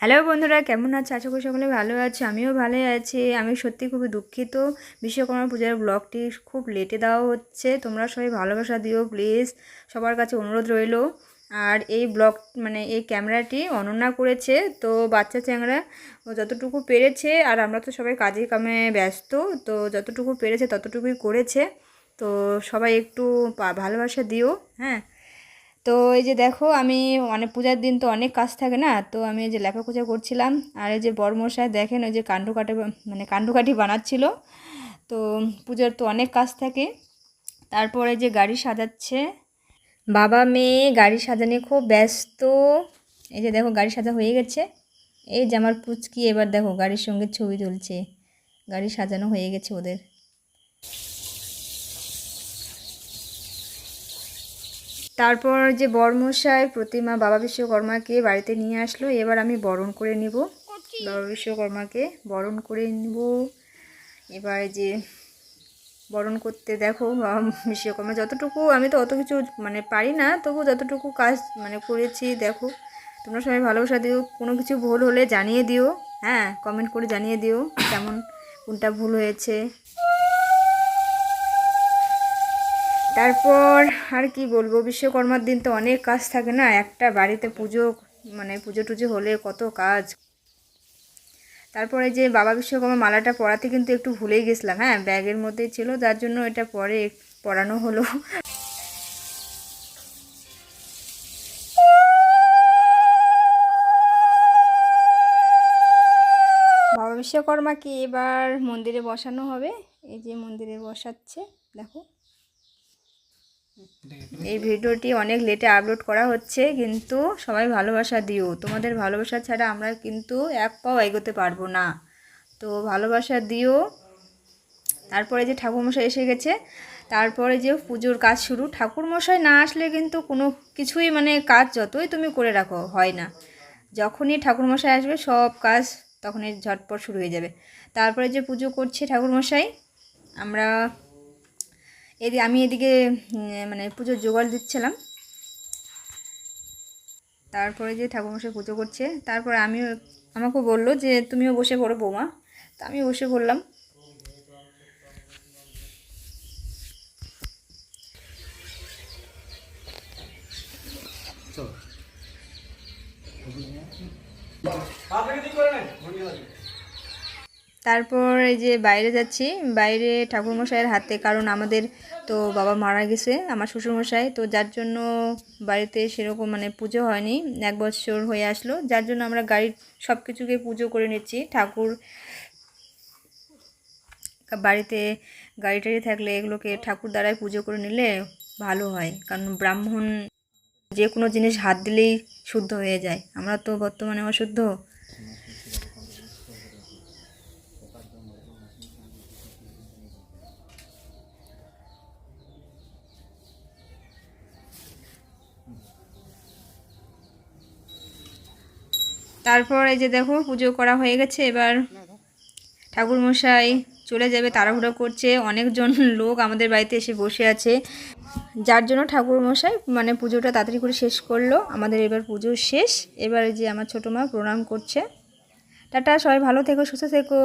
Hello বন্ধুরা, কেমন আছে? আশা করি সকলে ভালো আছে, আমিও ভালোই আছি। আমি সত্যি খুবই দুঃখিত। বিশ্বকর্মা পূজার ব্লগটি খুব লেটে দেওয়া হচ্ছে। তোমরা সবাই ভালোবাসা দিও প্লিজ সবার কাছে অনুরোধ রইল। আর এই ব্লগ মানে এই ক্যামেরাটি অনন্যা করেছে, তো বাচ্চা চ্যাংরা যতটুকু পেরেছে, আর আমরা তো সবাই কাজে কামে ব্যস্ত, তো যতটুকু পেরেছে ততটুকুই করেছে। তো সবাই একটু ভালোবাসা দিও হ্যাঁ? তো এই যে দেখো, আমি অনেক পূজার দিন তো অনেক কাজ থাকে না, তো আমি এই যে লেখা পূজা করছিলাম। আর এই যে বড়মশাই দেখেন, ওই যে কাণ্ড কাটে মানে কাণ্ডকাঠি বানাচ্ছিল। তো পূজার তো অনেক কাজ থাকে। তারপরে যে গাড়ি সাজাচ্ছে, বাবা মেয়ে গাড়ি সাজানে খুব ব্যস্ত। এই যে দেখো, গাড়ি সাজা হয়ে গেছে। এই যে আমার পুচকি, এবার দেখো গাড়ির সঙ্গে ছবি তুলছে। গাড়ি সাজানো হয়ে গেছে ওদের। তারপর যে বর্মশাই, প্রতিমা, বাবা বিশ্বকর্মাকে বাড়িতে নিয়ে আসলো, এবার আমি বরণ করে নিব। বাবা বিশ্বকর্মাকে বরণ করে নিব। এবার যে বরণ করতে দেখো বিশ্বকর্মা, যতটুকু আমি তো অত কিছু মানে পারি না তবু যতটুকু কাজ মানে করেছি, দেখো। তোমরা সবাই ভালোবাসা দিও, কোনো কিছু ভুল হলে জানিয়ে দিও হ্যাঁ কমেন্ট করে জানিয়ে দিও, কেমন, কোনটা ভুল হয়েছে। তারপর আর কি বলব, বিশ্বকর্মার দিন তো অনেক কাজ থাকে না? একটা বাড়িতে পুজো মানে পুজো টুজো হলে কত কাজ। তারপরে যে বাবা বিশ্বকর্মা মালাটা পরাতে কিন্তু একটু ভুলেই গেছিলাম হ্যাঁ? ব্যাগের মধ্যে ছিল, যার জন্য এটা পরে পরানো হলো। বাবা বিশ্বকর্মাকে এবার মন্দিরে বসানো হবে? এই যে মন্দিরে বসাচ্ছে, দেখো। এই ভিডিওটি অনেক লেটে আপলোড করা হচ্ছে, কিন্তু সবাই ভালোবাসা দিও। তোমাদের ভালোবাসা ছাড়া আমরা কিন্তু এক পাও এগোতে পারব না। তো ভালোবাসা দিও। তারপরে যে ঠাকুরমশাই এসে গেছে, তারপরে যে পুজোর কাজ শুরু, ঠাকুরমশাই না আসলে কিন্তু কোনো কিছুই মানে কাজ যতই তুমি করে রাখো, হয় না। যখনই ঠাকুরমশাই আসবে, সব কাজ তখনই ঝটপট শুরু হয়ে যাবে। তারপরে যে পুজো করছে ঠাকুরমশাই, আমরা এদিকে আমি এদিকে মানে পুজোর জোগাড় দিচ্ছিলাম। তারপরে যে ঠাকুরমশাই পুজো করছে, তারপরে আমিও আমাকে বলল যে, তুমিও বসে পড়ো বৌমা। তা আমি বসে পড়লাম। তারপর এই যে বাইরে যাচ্ছি, বাইরে ঠাকুরমশাইয়ের হাতে, কারণ আমাদের তো বাবা মারা গেছে, আমার শ্বশুরমশাই, তো যার জন্য বাড়িতে সেরকম মানে পুজো হয়নি, এক বছর হয়ে আসলো, যার জন্য আমরা গাড়ির সব কিছুকে পুজো করে নিচ্ছি, ঠাকুর বাড়িতে গাড়ি টাড়ি থাকলে এগুলোকে ঠাকুর দ্বারাই পুজো করে নিলে ভালো হয়, কারণ ব্রাহ্মণ যে কোনো জিনিস হাত দিলেই শুদ্ধ হয়ে যায়, আমরা তো বর্তমানে অশুদ্ধ তারপর এই যে দেখো, পুজো করা হয়ে গেছে, এবার ঠাকুরমশাই চলে যাবে, তাড়াহুড়ো করছে, অনেকজন লোক আমাদের বাড়িতে এসে বসে আছে। যার জন্য ঠাকুরমশাই মানে পুজোটা তাড়াতাড়ি করে শেষ করল। আমাদের এবার পুজো শেষ। এবার যে আমার ছোটো মা প্রণাম করছে। টাটা, সবাই ভালো থেকো, সুস্থ থেকো।